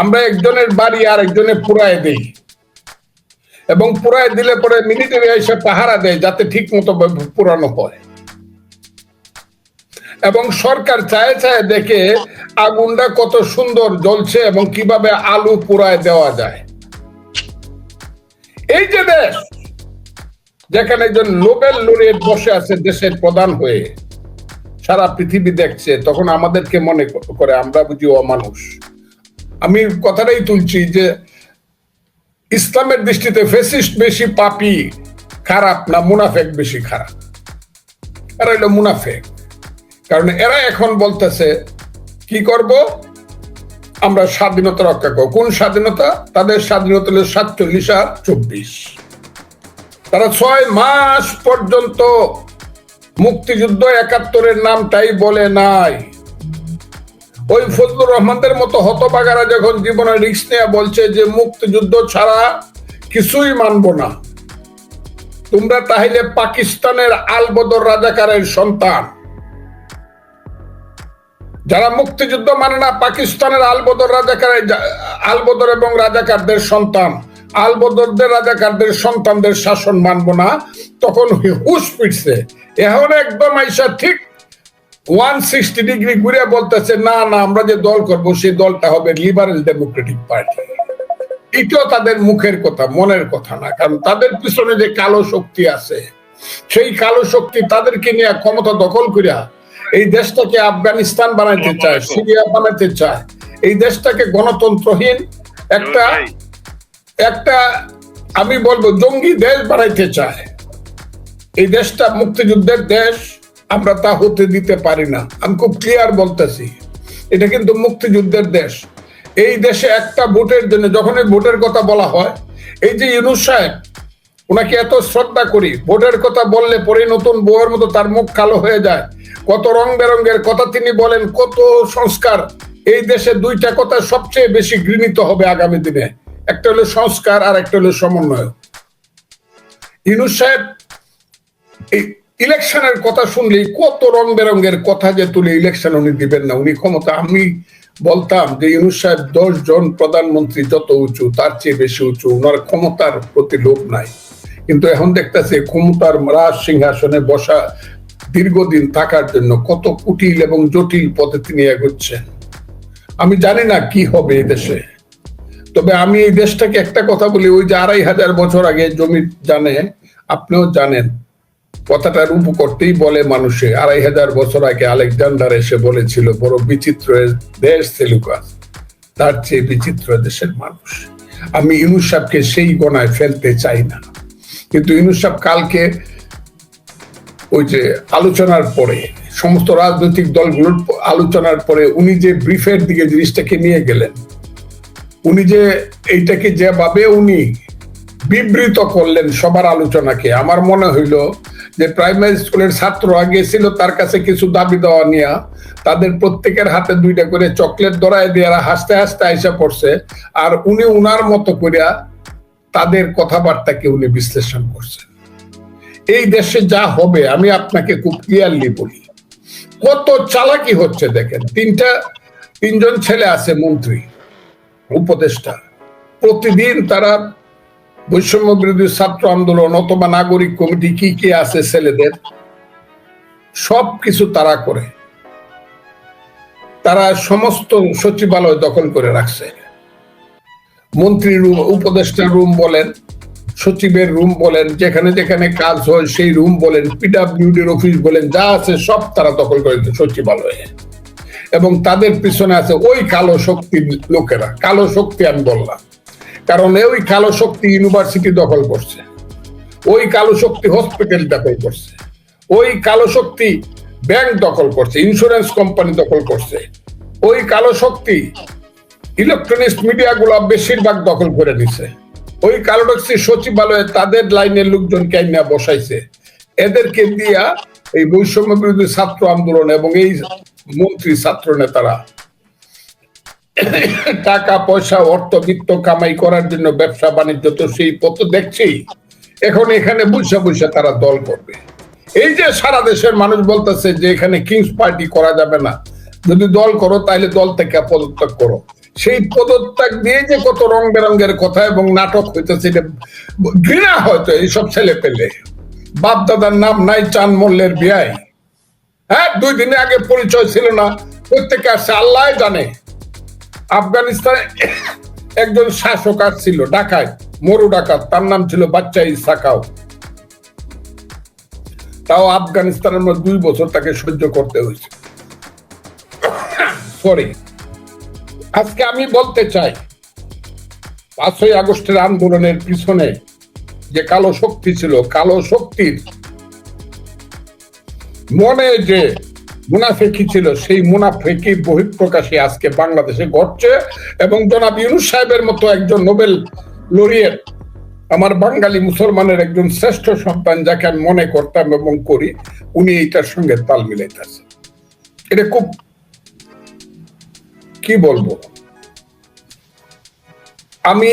আমরা একজনের বাড়ি আর একজনের পুরায় দেই। এবং পুরায় দিলে পরে মিলিটারি এসে পাহারা দেয় যাতে ঠিক মতো পুরানো হয়। এবং সরকার চায় চায় দেখে আগুনটা কত সুন্দর জ্বলছে এবং কীভাবে আলু পুরায় দেওয়া যায়। এই যে দেশ, যেখানে একজন নোবেল লরিয়েট বসে আছে দেশের প্রধান হয়ে, সারা পৃথিবী দেখছে, তখন আমাদেরকে মনে করে আমরা বুঝি অমানুষ আমি কথাটাই তুলছি যে ইসলামের দৃষ্টিতে ফেসিস্ট বেশি পাপি খারাপ না মুনাফেক বেশি খারাপ? এরা হইল মুনাফেক। কারণ এরা এখন বলতেছে, কি করব? আমরা স্বাধীনতা রক্ষা করব। কোন স্বাধীনতা? তাদের স্বাধীনতা হলো সাতচল্লিশ আর চব্বিশ। তারা ছয় মাস পর্যন্ত মুক্তিযুদ্ধ একাত্তরের নামটাই বলে নাই। ওই ফজলুর রহমানদের মতো হতবাগারা যখন জীবনে রিক্স নিয়ে বলছে যে মুক্তিযুদ্ধ ছাড়া কিছুই মানব না, তোমরা তাহলে পাকিস্তানের আলবদর রাজাকারের সন্তান। যারা মুক্তিযুদ্ধ মানে না, পাকিস্তানের আলবদর রাজাকারের আলবদর এবং রাজাকারদের সন্তান। আলবদরদের, রাজাকারদের সন্তানদের শাসন মানব না, তখন হুশ ফিরছে। এখন একদম আইসা ঠিক ওয়ান সিক্সটি ডিগ্রি ঘুরে বলতেছে না না আমরা যে দল করব সেই দলটা হবে লিবারেল ডেমোক্রেটিক পার্টি এটাও তাদের মুখের কথা মনের কথা না কারণ তাদের পিছনে যে কালো শক্তি আছে সেই কালো শক্তি তাদেরকে নিয়ে ক্ষমতা দখল করিয়া এই দেশটাকে আফগানিস্তান বানাইতে চায় সিরিয়া বানাইতে চায়। এই দেশটাকে গণতন্ত্রহীন একটা একটা আমি বলব জঙ্গি দেশ বানাইতে চায়। এই দেশটা মুক্তিযুদ্ধের দেশ। আমরা তা হতে দিতে পারি না। আমি খুব ক্লিয়ার বলতেছি। এটা কিন্তু মুক্তিযুদ্ধের দেশ। এই দেশে একটা ভোটের জন্য, যখন এই ভোটের কথা বলা হয়, এই যে ইউনুস সাহেব, ওনাকে এত শ্রদ্ধা করি, ভোটের কথা বললে পরে নতুন বউয়ের মতো তার মুখ কালো হয়ে যায়। কত রং বেরঙ্গের কথা তিনি বলেন, কত সংস্কার। এই দেশে দুইটা কথা সবচেয়ে বেশি গৃহীত হবে আগামী দিনে। একটা হলো সংস্কার আর একটা হলো সমন্বয়। ইউনুস সাহেব ইলেকশনের কথা শুনলেই কত রং বেরঙ্গের কথা যে তুলে ইলেকশন উনি দিবেন না। উনি ক্ষমতা, আমি বলতাম যে ইউনুস সাহেব দশ জন প্রধানমন্ত্রী যত উঁচু, তার চেয়ে বেশি উঁচু, ওনার ক্ষমতার প্রতি লোভ নাই। কিন্তু এখন দেখতেছে ক্ষমতার রাজ সিংহাসনে বসা দীর্ঘদিন থাকার জন্য কত কুটিল এবং জটিল পথে তিনি এগোচ্ছেন। আমি জানি না কি হবে এই দেশে। তবে আমি এই দেশটাকে একটা কথা বলি, ওই যে আড়াই হাজার বছর আগে জমি জানে, আপনিও জানেন কথাটা রূপ করতেই বলে মানুষে। আড়াই হাজার বছর আগে আলেকজান্ডার এসে বলেছিল, বড় বিচিত্র দেশ সেলুকাস, তার চেয়ে বিচিত্র দেশের মানুষ। আমি ইউনুস সাহকে সেই গণায় ফেলতে চাই না। কিন্তু ইউনুস সাহ কালকে ওই যে আলোচনার পরে, সমস্ত রাজনৈতিক দলগুলোর আলোচনার পরে উনি যে ব্রিফের দিকে জিনিসটাকে নিয়ে গেলেন, উনি যে এইটাকে যেভাবে উনি বিবৃত করলেন সবার আলোচনাকে, আমার মনে হইল যে প্রাইমারি স্কুলের ছাত্ররা গিয়েছিল তার কাছে কিছু দাবি দেওয়া নিয়ে তাদের প্রত্যেকের হাতে দুইটা করে চকলেট দরায় দিয়ে হাসতে হাসতে আইসা পড়ছে। আর উনি উনার মতো করিয়া তাদের কথাবার্তাকে উনি বিশ্লেষণ করছেন এই দেশে যা হবে, আমি আপনাকে খুব ক্লিয়ারলি বলি। কত চালাকি হচ্ছে দেখেন। তিনটা, তিনজন ছেলে আছে মন্ত্রী, উপদেষ্টা। প্রতিদিন তারা বৈষম্য বিরোধী ছাত্র আন্দোলন অথবা নাগরিক কমিটি কি কি আছে ছেলেদের? সব কিছু তারা করে। তারা সমস্ত সচিবালয় দখল করে রাখছে। মন্ত্রী রুম উপদেষ্টা রুম বলেন, সচিবের রুম বলেন, যেখানে যেখানে কাজ হয় সেই রুম বলেন, পিডাব্লিউডির অফিস বলেন, যা আছে সব তারা দখল করে সচিবালয়ে। এবং তাদের পিছনে আছে ওই কালো শক্তির লোকেরা। কালো শক্তি আমি বললাম। কারণ ওই কালো শক্তি ইউনিভার্সিটি দখল করছে। ওই কালো শক্তি হসপিটাল দখল করছে। ওই কালো শক্তি ব্যাংক দখল করছে ইন্স্যুরেন্স কোম্পানি দখল করছে। ওই কালো শক্তি ইলেকট্রনিক্স মিডিয়া গুলা বেশিরভাগ দখল করে নিছে। ওই কালো শক্তি সচিবালয়ে তাদের লাইনের লোকজন কেনা বসাইছে। এদেরকে দিয়া এই বৈষম্য বিরোধী ছাত্র আন্দোলন এবং এই মন্ত্রী, ছাত্র নেতারা টাকা, পয়সা, অর্থ, বিত্ত কামাই করার জন্য ব্যবসা, বাণিজ্য তো সেই পথ দেখছি। এখন এখানে বৈশা বৈশা তারা দল করবে। এই যে সারা দেশের মানুষ বলতেছে যে এখানে কিংস পার্টি করা যাবে না। যদি দল করো তাহলে দল থেকে পদত্যাগ করো। সেই পদত্যাগ দিয়ে যে কত রং বেরঙ্গের কথা এবং নাটক হইতেছে ঘৃণা হয়তো এইসব ছেলে পেলে। বাপ দাদার নাম নাই, চান মল্লের বিয়াই। হ্যাঁ দুই দিনে আগে পরিচয় ছিল না। প্রত্যেকে আসছে আল্লাহ জানে। আফগানিস্তানে একজন শাসক আসছিল ডাকায় মরু ডাকাত, তার নাম ছিল বাচ্চা ইসাকাও। তাও আফগানিস্তানের মধ্যে দুই বছর তাকে সহ্য করতে হয়েছে। সরি আজকে আমি বলতে চাই, পাঁচই আগস্টের আন্দোলনের পিছনে যে কালো শক্তি ছিল, কালো শক্তির মনে যে মুনাফেকি ছিল, সেই মুনাফেকি বহিঃপ্রকাশে আজকে বাংলাদেশে ঘটছে। এবং জনাব ইউনুস সাহেবের মতো একজন নোবেল লরিয়েট, আমার বাঙালি মুসলমানের একজন শ্রেষ্ঠ সন্তান যাকে আমি মনে করতাম এবং করি, উনি এইটার সঙ্গে তাল মিলাইতেছে। এটা খুব, কি বলব? আমি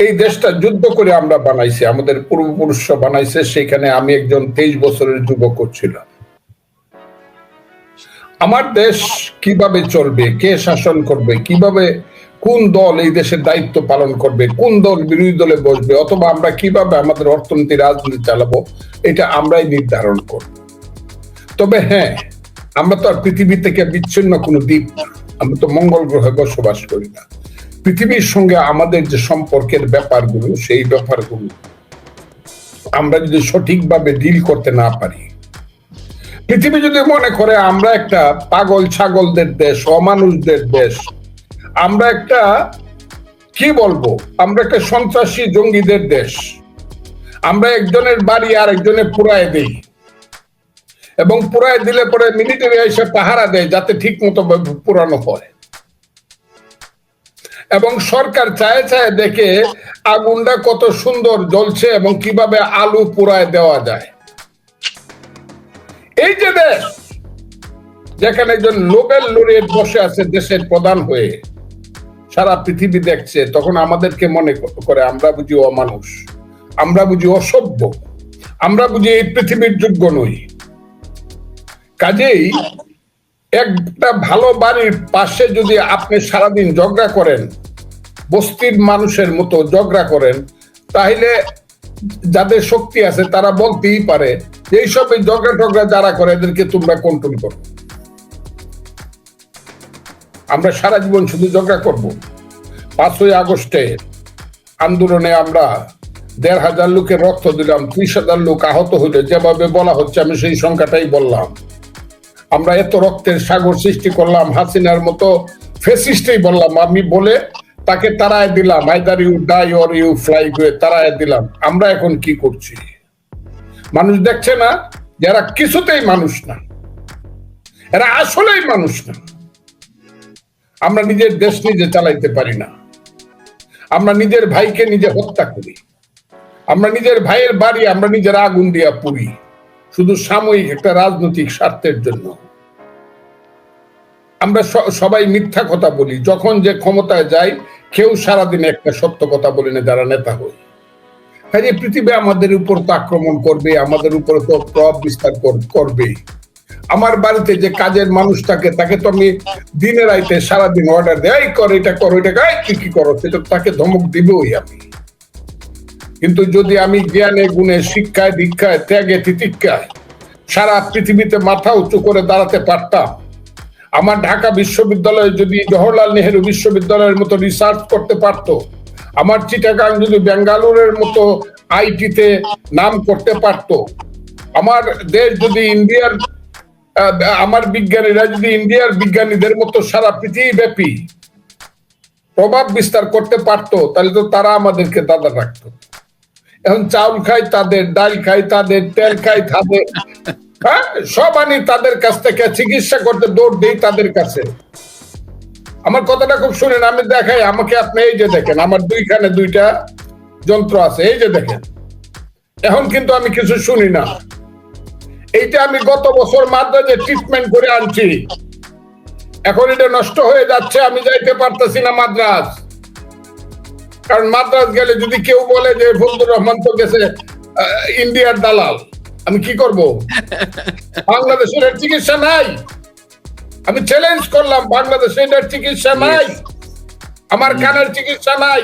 এই দেশটা যুদ্ধ করে আমরা বানাইছি, আমাদের পূর্বপুরুষরা বানাইছে, সেখানে আমি একজন তেইশ বছরের যুবক ছিলাম। আমার দেশ কীভাবে চলবে? কে শাসন করবে? কীভাবে কোন দল এই দেশের দায়িত্ব পালন করবে? কোন দল বিরোধী দলে বসবে? অথবা আমরা কীভাবে আমাদের অর্থনীতি, রাজনীতি চালাবো? এটা আমরাই নির্ধারণ করব। তবে হ্যাঁ আমরা তো আর পৃথিবী থেকে বিচ্ছিন্ন কোনো দ্বীপ না। আমরা তো মঙ্গল গ্রহে বসবাস করি না। পৃথিবীর সঙ্গে আমাদের যে সম্পর্কের ব্যাপারগুলো, সেই ব্যাপারগুলো আমরা যদি সঠিকভাবে ডিল করতে না পারি পৃথিবী যদি মনে করে আমরা একটা পাগল ছাগলদের দেশ, অমানুষদের দেশ, আমরা একটা, কি বলব? আমরা একটা সন্ত্রাসী জঙ্গিদের দেশ। আমরা একজনের বাড়ি আর একজনের পুরায় দেই। এবং পুরায় দিলে পরে মিলিটারি এসে পাহারা দেয় যাতে ঠিক মতো পুরানো হয়। এবং সরকার চায় চায় দেখে আগুনটা কত সুন্দর জ্বলছে এবং কীভাবে আলু পুরায় দেওয়া যায়। এই যে দেশ যেখানে একজন নোবেল লরিয়েট বসে আছে দেশের প্রধান হয়ে, সারা পৃথিবী দেখছে, তখন আমাদেরকে মনে করে আমরা বুঝি অমানুষ আমরা বুঝি অসভ্য, আমরা বুঝি এই পৃথিবীর যোগ্য নই। কাজেই একটা ভালো বাড়ির পাশে যদি আপনি সারাদিন ঝগড়া করেন, বস্তির মানুষের মতো ঝগড়া করেন, তাহলে যাদের শক্তি আছে তারা বলতেই পারে এইসব এই ঝগড়া টগড়া যারা করে এদেরকে তোমরা কন্ট্রোল করো। আমরা সারা জীবন শুধু ঝগড়া করব। পাঁচই আগস্টে আন্দোলনে আমরা দেড় হাজার লোকের রক্ত দিলাম, ত্রিশ হাজার লোক আহত হইলে যেভাবে বলা হচ্ছে, আমি সেই সংখ্যাটাই বললাম। আমরা এত রক্তের সাগর সৃষ্টি করলাম, হাসিনার মতো ফেসিস্টেই বললাম, আমি বলে তাকে তারায় দিলাম either you die or you fly করে তারায় দিলাম। আমরা এখন কি করছি? মানুষ দেখছে না, যারা কিছুতেই মানুষ না। এরা আসলেই মানুষ না। আমরা নিজের দেশ নিজে চালাইতে পারি না। আমরা নিজের ভাইকে নিজে হত্যা করি। আমরা নিজের ভাইয়ের বাড়ি, আমরা নিজের আগুন দিয়া পুড়ি। শুধু সাময়িক একটা রাজনৈতিক স্বার্থের জন্য। আমরা সবাই মিথ্যা কথা বলি। যখন যে ক্ষমতায় যাই, কেউ সারাদিন একটা সত্য কথা বলি না যারা নেতা হই কাজে পৃথিবী আমাদের উপর তো আক্রমণ করবে, আমাদের উপর তো প্রভাব বিস্তার করবে। আমার বাড়িতে যে কাজের মানুষটাকে তাকে তো আমি দিনের আইতে সারাদিন অর্ডার দেয় কর, এটা করো এটা গায়ে কি কি করো সেটা তাকে ধমক দিবই আমি। কিন্তু যদি আমি জ্ঞানে, গুণে, শিক্ষায়, দীক্ষায়, ত্যাগে, তিতিক্ষায় সারা পৃথিবীতে মাথা উঁচু করে দাঁড়াতে পারতাম, আমার ঢাকা বিশ্ববিদ্যালয়ে যদি জওহরলাল নেহেরু বিশ্ববিদ্যালয়ের মতো রিসার্চ করতে পারত আমার চিটাগাং যদি বেঙ্গালুরের মতো আইটিতে নাম করতে পারত, আমার দেশ যদি ইন্ডিয়ার আমার বিজ্ঞানীরা যদি ইন্ডিয়ার বিজ্ঞানীদের মতো সারা পৃথিবী ব্যাপী প্রভাব বিস্তার করতে পারতো, তাহলে তো তারা আমাদেরকে দাদা রাখতো। এখন চাউল খাই তাদের, ডাল খাই তাদের, তেল খাই তাদের হ্যাঁ? সব আনি তাদের কাছ থেকে চিকিৎসা করতে দৌড় দেই তাদের কাছে। আমার কথাটা খুব শুনেন আমি দেখাই আমাকে আপনি এই যে দেখেন আমার দুইখানে দুইটা যন্ত্র আছে এই যে দেখেন। এখন কিন্তু আমি কিছু শুনি না। এইটা আমি গত বছর মাদ্রাজে ট্রিটমেন্ট করে আনছি। এখন এটা নষ্ট হয়ে যাচ্ছে আমি যাইতে পারতেছি না মাদ্রাজ। কারণ মাদ্রাজ গেলে যদি কেউ বলে যে ফজলুর রহমান তো গেছে ইন্ডিয়ার দালাল আমি কি করব? বাংলাদেশের চিকিৎসা নাই। আমি চ্যালেঞ্জ করলাম বাংলাদেশে এটার চিকিৎসা নাই আমার কানের চিকিৎসা নাই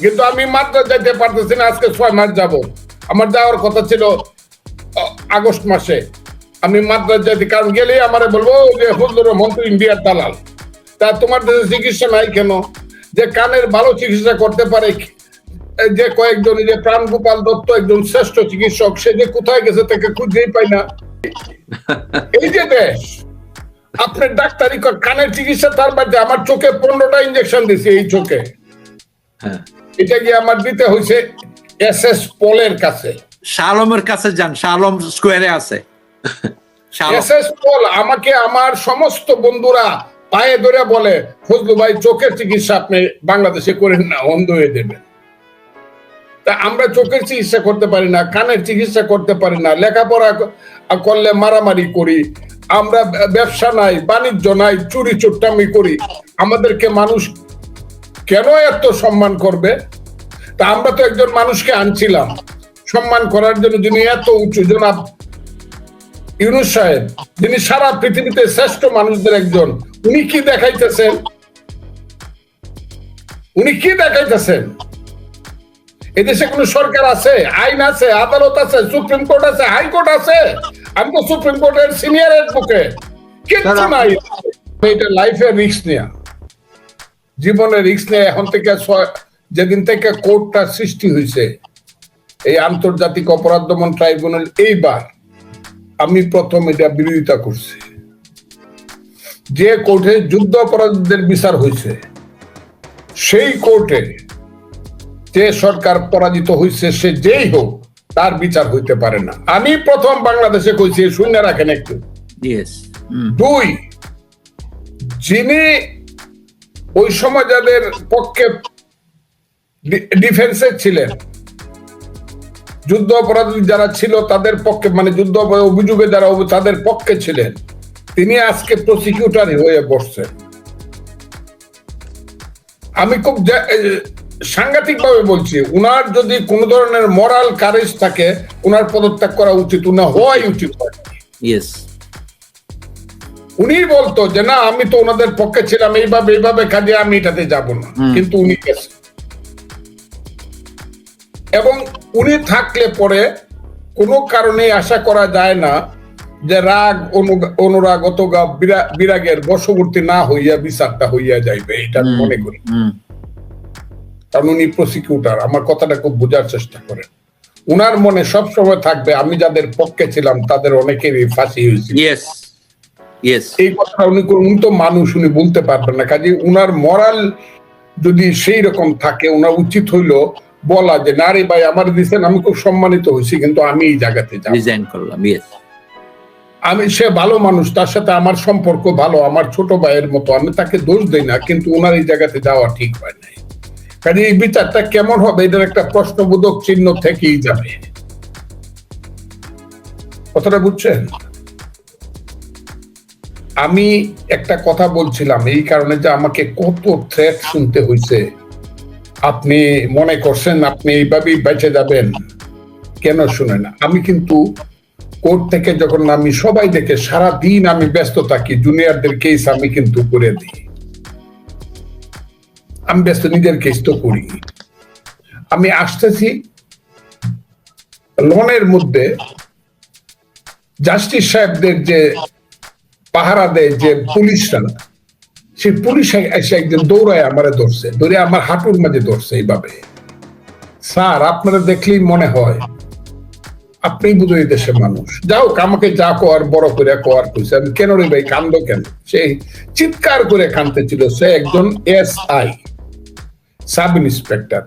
কিন্তু আমি মাত্র যেতে পারতেছি না আজকে ছয় মাস যাব। আমার যাওয়ার কথা ছিল আগস্ট মাসে। আমি মাদ্রাজ যেতে কারণ গেলেই আমারে বলব যে হুজুর মন্ত্রী ইন্ডিয়ার দালাল। তা তোমার দেশে চিকিৎসা নাই কেন? যে কানের ভালো চিকিৎসা করতে পারে যে কয়েকজন এই যে প্রাণ গোপাল দত্ত একজন শ্রেষ্ঠ চিকিৎসক সে যে কোথায় গেছে তাকে খুঁজেই পাই না। এই যে দেশ আপনার ডাক্তারি কানের চিকিৎসা তার বাদে আমার চোখে পনেরোটা ইঞ্জেকশন দিছে এই চোখে। হ্যাঁ। এটা গিয়ে আমার দিতে হয়েছে এস এস পলের কাছে। শালমের কাছে যান শালম স্কোয়ারে আছে। এস এস পল আমাকে আমার সমস্ত বন্ধুরা পায়ে ধরে বলে ফজলু ভাই চোখের চিকিৎসা আপনি বাংলাদেশে করেন না অন্ধ হয়ে দেবেন। তা আমরা চোখের চিকিৎসা করতে পারি না কানের চিকিৎসা করতে পারি না লেখাপড়া করলে মারামারি করি আমরা ব্যবসা নাই, বাণিজ্য নাই, চুরি চুট্টামি করি। আমাদেরকে মানুষ কেন এত সম্মান করবে? তা আমরা তো একজন মানুষকে আনছিলাম। সম্মান করার জন্য যিনি এত উঁচু জনাব ইউনুস সাহেব, যিনি সারা পৃথিবীতে শ্রেষ্ঠ মানুষদের একজন, উনি কি দেখাইতেছেন? উনি কি দেখাইতেছেন? এদেশে কোন সরকার আছে? আইন আছে, আদালত আছে, সুপ্রিম কোর্ট আছে, হাইকোর্ট আছে। আমি তো সুপ্রিম কোর্টের সিনিয়র অ্যাডভোকেট কিচ্ছু নাই। এটা লাইফে রিস্ক নেয়া। জীবনে রিস্ক নেয়া। এখন থেকে যেদিন থেকে কোর্টটা সৃষ্টি হয়েছে এই আন্তর্জাতিক অপরাধ দমন ট্রাইব্যুনাল এইবার আমি প্রথম এটা বিরোধিতা করছি। যে কোর্টে যুদ্ধ অপরাধীদের বিচার হয়েছে সেই কোর্টে যে সরকার পরাজিত হয়েছে সে যেই হোক তার বিচার হইতে পারে না। আমি প্রথম বাংলাদেশে কইছি শূন্য রাখেন একটু। দুই যিনি ওই সময় যাদের পক্ষে ডিফেন্সে ছিলেন যুদ্ধ অপরাধী যারা ছিল তাদের পক্ষে মানে যুদ্ধ অপরাধ অভিযোগে যারা তাদের পক্ষে ছিলেন তিনি আজকে প্রসিকিউটর হয়ে বসছেন। আমি খুব সাংঘাতিক ভাবে বলছি উনার যদি কোন ধরনের মরাল কারেজ থাকে উনার পদত্যাগ করা উচিত উনা হওয়াই উচিত ইয়েস উনি বলতো যে না আমি তো ওনাদের পক্ষে ছিলাম এইভাবে এইভাবে কাজে আমি এটাতে যাব না। কিন্তু উনি গেছে। এবং উনি থাকলে পরে কোনো কারণে আশা করা যায় না যে রাগ অনুরাগ অথবা বিরা- বিরাগের বশবর্তী না হইয়া বিচারটা হইয়া যাইবে এটা মনে করি। কারণ উনি প্রসিকিউটার আমার কথাটা খুব বোঝার চেষ্টা করেন। উনার মনে সব সময় থাকবে আমি যাদের পক্ষে ছিলাম তাদের অনেকেরই ফাঁসি হয়েছিল এই কথাটা উনি উনি তো মানুষ উনি বলতে পারবেন না কাজে উনার মরাল যদি সেই রকম থাকে উনার উচিত হইল বলা যে না রে ভাই আমার দিচ্ছেন আমি খুব সম্মানিত হয়েছি কিন্তু আমি এই জায়গাতে রিজাইন করলাম আমি সে ভালো মানুষ তার সাথে আমার সম্পর্ক ভালো আমার ছোট ভাইয়ের মতো আমি তাকে দোষ দেই না কিন্তু ওনার এই জায়গাতে যাওয়া ঠিক হয় নাই। কাজে এই বিচারটা কেমন হবে? এটার একটা প্রশ্নবোধক চিহ্ন থেকেই যাবে। কথাটা বুঝছেন? আমি একটা কথা বলছিলাম এই কারণে যে আমাকে কত থ্রেট শুনতে হয়েছে আপনি মনে করছেন আপনি এইভাবেই বেঁচে যাবেন। কেন শুনে না? আমি কিন্তু কোর্ট থেকে যখন আমি সবাই দেখে সারা দিন আমি ব্যস্ত থাকি জুনিয়রদের কেস আমি কিন্তু করে দিই। আমি ব্যস্ত, নিজের কেস তো করি। আমি আসতেছি লনের মধ্যে জাস্টিস সাহেবদের যে পাহারা দেয় যে পুলিশরা, সেই পুলিশ এসে একজন দৌড়ায় আমারে ধরছে, ধরে আমার হাঁটুর মাঝে ধরছে এইভাবে। স্যার, আপনারা দেখলেই মনে হয় আপনি বুঝো এই দেশের মানুষ। যাও আমাকে যা কোয়ার বড় করে কোয়ার কইছে। আমি, কেন রে ভাই, কান্দ কেন? সেই চিৎকার করে কানতে ছিল সে একজন এস আই সাব ইন্সপেক্টর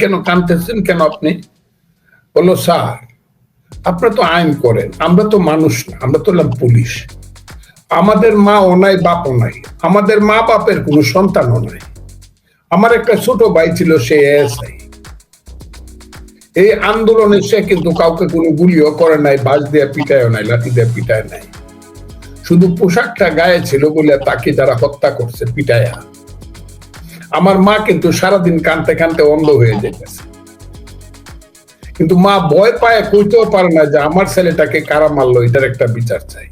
কেন কানতেছেন কেন আপনি? বলল, স্যার, আপনি তো আইন করেন, আমরা তো মানুষ না, আমরা তো হলাম পুলিশ। আমাদের মা ও নাই বাপও নাই, আমাদের মা বাপের কোনো সন্তানও নাই। আমার একটা ছোট ভাই ছিল, সে এসআই। এই আন্দোলনে সে কিন্তু কাউকে কোনো গুলিও করে নাই বাস দিয়ে পিটায়ও নাই, লাঠি দিয়ে পিটায় নাই। শুধু পোশাকটা গায়ে ছিল বলে তাকে যারা হত্যা করছে, পিটায়া। আমার মা কিন্তু সারাদিন কানতে কানতে অন্ধ হয়ে যেতেছে। কিন্তু মা ভয় পায়, কইতেও পারে না যে আমার ছেলেটাকে কারা মারলো, এটার একটা বিচার চাই।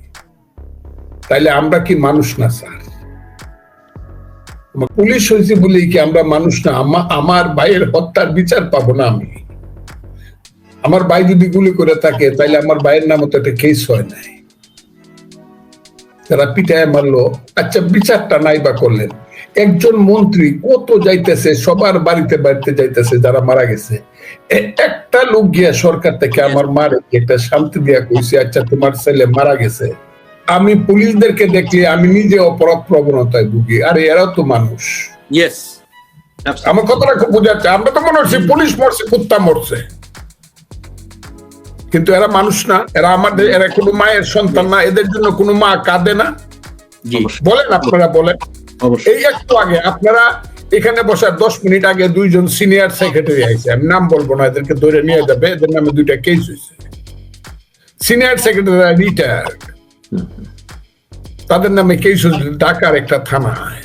তাইলে আমরা কি মানুষ না, স্যার? পুলিশ হয়েছে বলেই কি আমরা মানুষ না আমার ভাইয়ের হত্যার বিচার পাবো না আমি। আমার ভাই যদি গুলি করে থাকে, তাইলে আমার ভাইয়ের নামে তো একটা কেস হয় নাই। তারা পিটায় মারলো আচ্ছা বিচারটা নাই বা করলেন। একজন মন্ত্রী কত যাইতেছে সবার বাড়িতে বাড়িতে যাইতেছে যারা মারা গেছে। একটা লোক গিয়া সরকার থেকে আমার মারে একটা শান্তি দিয়া কইছে আচ্ছা তোমার ছেলে মারা গেছে। আমি পুলিশদেরকে দেখলে আমি নিজে অপরাধ প্রবণতায় ভুগি। আরে এরাও তো মানুষ। ইয়েস আমার কথাটা খুব বোঝাচ্ছে আমরা তো মনে হচ্ছে পুলিশ মরছে কুত্তা মরছে। কিন্তু এরা মানুষ না। এরা আমাদের এরা কোনো মায়ের সন্তান না। এদের জন্য কোনো মা কাঁদে না। বলেন আপনারা বলেন। এই একটু আগে আপনারা এখানে বসার দশ মিনিট আগে দুইজন সিনিয়র সেক্রেটারি আইছে। আমি নাম বলব না এদেরকে ধরে নিয়ে যাবে এদের নামে দুইটা কেস হয়েছে সিনিয়র সেক্রেটারি রিটায়ার্ড তাদের নামে কেস হয়েছে ঢাকার একটা থানায়।